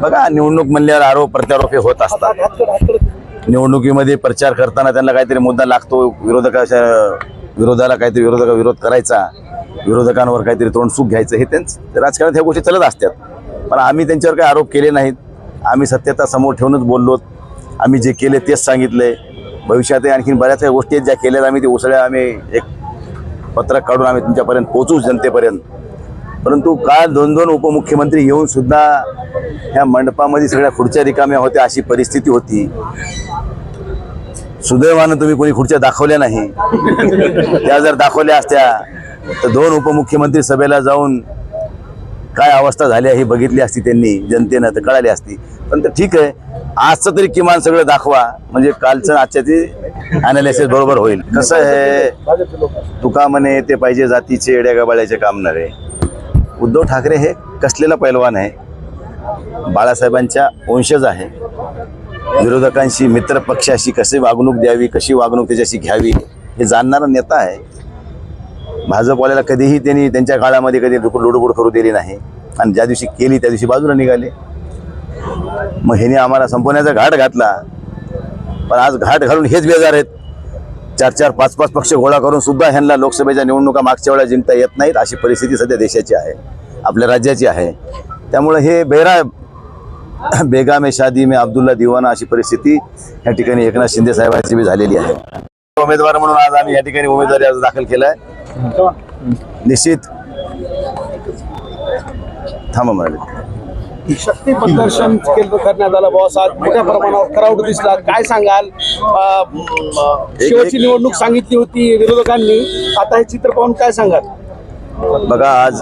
बघा निवडणूक म्हणल्यावर आरोप प्रत्यारोपे होत असतात. निवडणुकीमध्ये प्रचार करताना त्यांना काहीतरी मुद्दा लागतो विरोधकाच्या विरोधाला काहीतरी विरोधका विरोध करायचा विरोधकांवर काहीतरी तोंड सुख घ्यायचं हे त्यांचं राजकारणात ह्या गोष्टी चालत असतात. पण आम्ही त्यांच्यावर काही आरोप केले नाहीत. आम्ही सत्यता समोर ठेवूनच बोललो आम्ही जे केले तेच सांगितलंय भविष्यात आणखीन बऱ्याच काही गोष्टी आहेत ज्या केल्या आम्ही ते उसळ्या आम्ही एक पत्रक काढून आम्ही तुमच्यापर्यंत पोहोचू जनतेपर्यंत. परंतु काल दोन दोन उपमुख्यमंत्री येऊन सुद्धा ह्या मंडपामध्ये सगळ्या खुर्च्या रिकाम्या होत्या अशी परिस्थिती होती. सुदैवानं तुम्ही कोणी खुर्च्या दाखवल्या नाही. त्या जर दाखवल्या असत्या तर दोन उपमुख्यमंत्री सभेला जाऊन काय अवस्था झाली आहे बघितली असती त्यांनी जनतेनं तर कळाली असती. पण तर ठीक आहे आजचं तरी किमान सगळं दाखवा म्हणजे कालचं आजच्या ती अनालिसिस बरोबर होईल. कसं आहे तुका म्हणे ते पाहिजे जातीचे येड्या गबाळ्याचे काम नव्हे. उद्धव ठाकरे हे कसलेला पैलवान आहे? बाळासाहेबांच्या वंशज आहे. विरोधकांशी मित्र पक्षाशी कशी वागणूक द्यावी कशी वागणूक त्याच्याशी घ्यावी हे जाणणारा नेता आहे. भाजपवाल्याला कधीही त्यांनी त्यांच्या काळामध्ये कधी लुडबुड करू दिली नाही. आणि ज्या दिवशी केली त्या दिवशी बाजूला निघाले. मग ह्याने आम्हाला संपवण्याचा घाट घातला. पण आज घाट घालून हेच बेजार आहेत. चार चार पाच पाच पक्ष गोळा करून सुद्धा ह्यांना लोकसभेच्या निवडणुका मागच्या वेळेला जिंकता येत नाहीत अशी परिस्थिती सध्या देशाची आहे आपल्या राज्याची आहे. त्यामुळे हे बेरा बेगा मे शादी में अब्दुल्ला दिवाना अशी परिस्थिती या ठिकाणी एकनाथ शिंदे साहेबांची बी झालेली आहे. उमेदवार म्हणून आज आम्ही या ठिकाणी उमेदवारी अर्ज दाखल केलाय. निश्चित. थांबा म्हणाले शक्ती प्रदर्शन करण्यात आलं बॉस आज मोठ्या प्रमाणावर क्राऊड दिसला. काय सांगाल? शेवटची निवडणूक सांगितली होती विरोधकांनी. आता हे चित्र पाहून काय सांगाल? बघा आज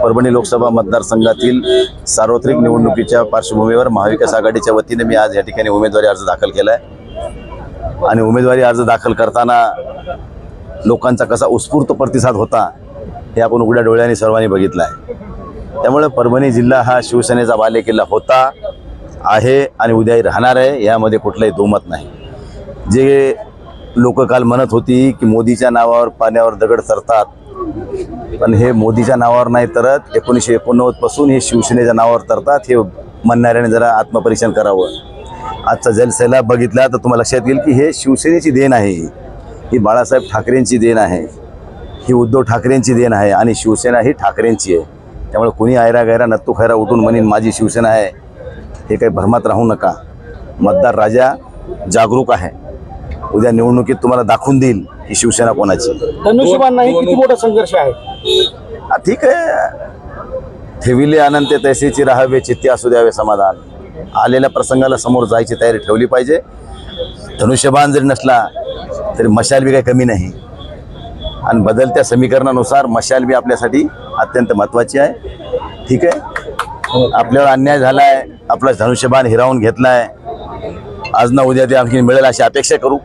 परभणी लोकसभा मतदारसंघातील सार्वत्रिक निवडणुकीच्या पार्श्वभूमीवर महाविकास आघाडीच्या वतीने मी आज या ठिकाणी उमेदवारी अर्ज दाखल केला आहे आणि उमेदवारी अर्ज दाखल करताना लोकांचा कसा उत्स्फूर्त प्रतिसाद होता हे आपण उघड्या डोळ्यांनी सर्वांनी बघितलं आहे त्यामुळे परभणी जिल्हा हा शिवसेनेचा बालेकिल्ला होता आहे आणि उद्याही राहणार आहे यामध्ये कुठलंही दुमत नाही. जे लोक काल म्हणत होती की मोदीच्या नावावर पाण्यावर दगड सरतात पण हे मोदीच्या नावावर नाही तरत एकोणीसशे एकोणनव्वदपासून हे शिवसेनेच्या नावावर तरतात हे म्हणणाऱ्याने जरा आत्मपरीक्षण करावं. आजचा जलसेला बघितला तर तुम्हाला लक्षात येईल की हे शिवसेनेची देण आहे ही बाळासाहेब ठाकरेंची देण आहे. ही उद्धव ठाकरेंची देण आहे आणि शिवसेना ही ठाकरेंची आहे. त्यामुळे कोणी आयरा गैरा नत्तू खैरा उठून म्हणेन माझी शिवसेना आहे हे काही भ्रमात राहू नका. मतदार राजा जागरूक आहे. उद्या निवडणुकीत तुम्हाला दाखवून देईल ही शिवसेना कोणाची. धनुष्यबाण नाही किती मोठा संघर्ष आहे? ठीक आहे. ठेविले अनंत तैसेची राहावे चित्ते असू द्यावे समाधान. आलेल्या प्रसंगाला समोर जायची तयारी ठेवली पाहिजे. धनुष्यबाण जरी नसला तरी मशाल बी काही कमी नाही. आणि बदलत्या समीकरणानुसार मशाल बी आपल्यासाठी अत्यंत महत्त्वाची आहे. ठीक आहे? आपल्यावर अन्याय झाला आहे आपला धनुष्यबाण हिरावून घेतला आहे आज ना उद्या ते आणखी मिळेल अशी अपेक्षा करू.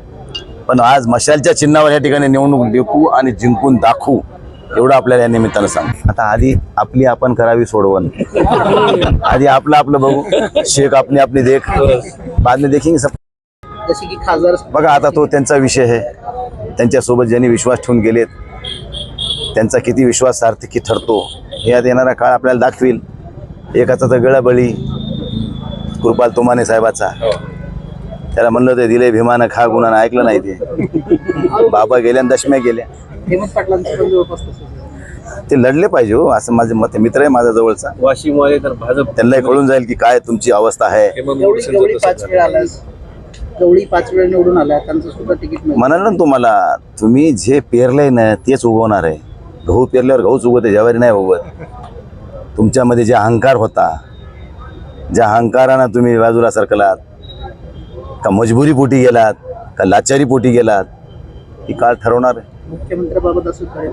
पण आज मशालच्या चिन्हावर या ठिकाणी निवडणूक देखू आणि जिंकून दाखवू एवढं आपल्याला या निमित्तानं सांग. आता आधी आपली आपण करावी सोडवण. आधी आपलं आपलं बघू. शेख आपली आपली देख. बाद में देखेंगे सब. जसे की खासदार बघा आता तो त्यांचा विषय आहे. त्यांच्यासोबत ज्यांनी विश्वास ठेवून गेलेत त्यांचा किती विश्वास सार्थकी ठरतो हे यात येणारा काळ आपल्याला दाखवील. एकाचा तर गळाबळी कृपाल तुमाने साहेबाचा. त्याला म्हणलं ते दिले भीमानं खा गुणानं ऐकलं नाही ते. बाबा गेल्या दशम्या गेल्या. हेमंत पाटलांचं पण जवळपास तसंच आहे. ते लढले पाहिजे हो असं माझे मत. मित्र आहे माझा जवळचा. भाजप त्यांनाही कळून जाईल की काय तुमची अवस्था आहे. गवळी पाच. वेळा निवडून त्यांचं सुद्धा तिकीट मिळालं. म्हणाल ना तुम्हाला तुम्ही जे पेरलंय ना तेच उगवणार आहे. गहू पेरल्यावर गहूच उगवते ज्यावेळी नाही उगवत. तुमच्यामध्ये जे अहंकार होता ज्या अहंकारानं तुम्ही बाजूला सरकलात का मजबुरी पोटी गेलात का लाचारी पोटी गेलात ही काळ ठरवणार आहे. मुख्यमंत्र्याबाबत असं कळेल.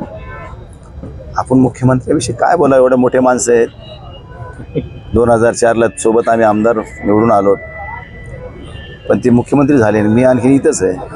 आपण मुख्यमंत्र्याविषयी काय बोला एवढे मोठे माणसं आहेत. दोन हजार चारला सोबत आम्ही आमदार निवडून आलो. पण ते मुख्यमंत्री झाले मी आणखी इथंच आहे.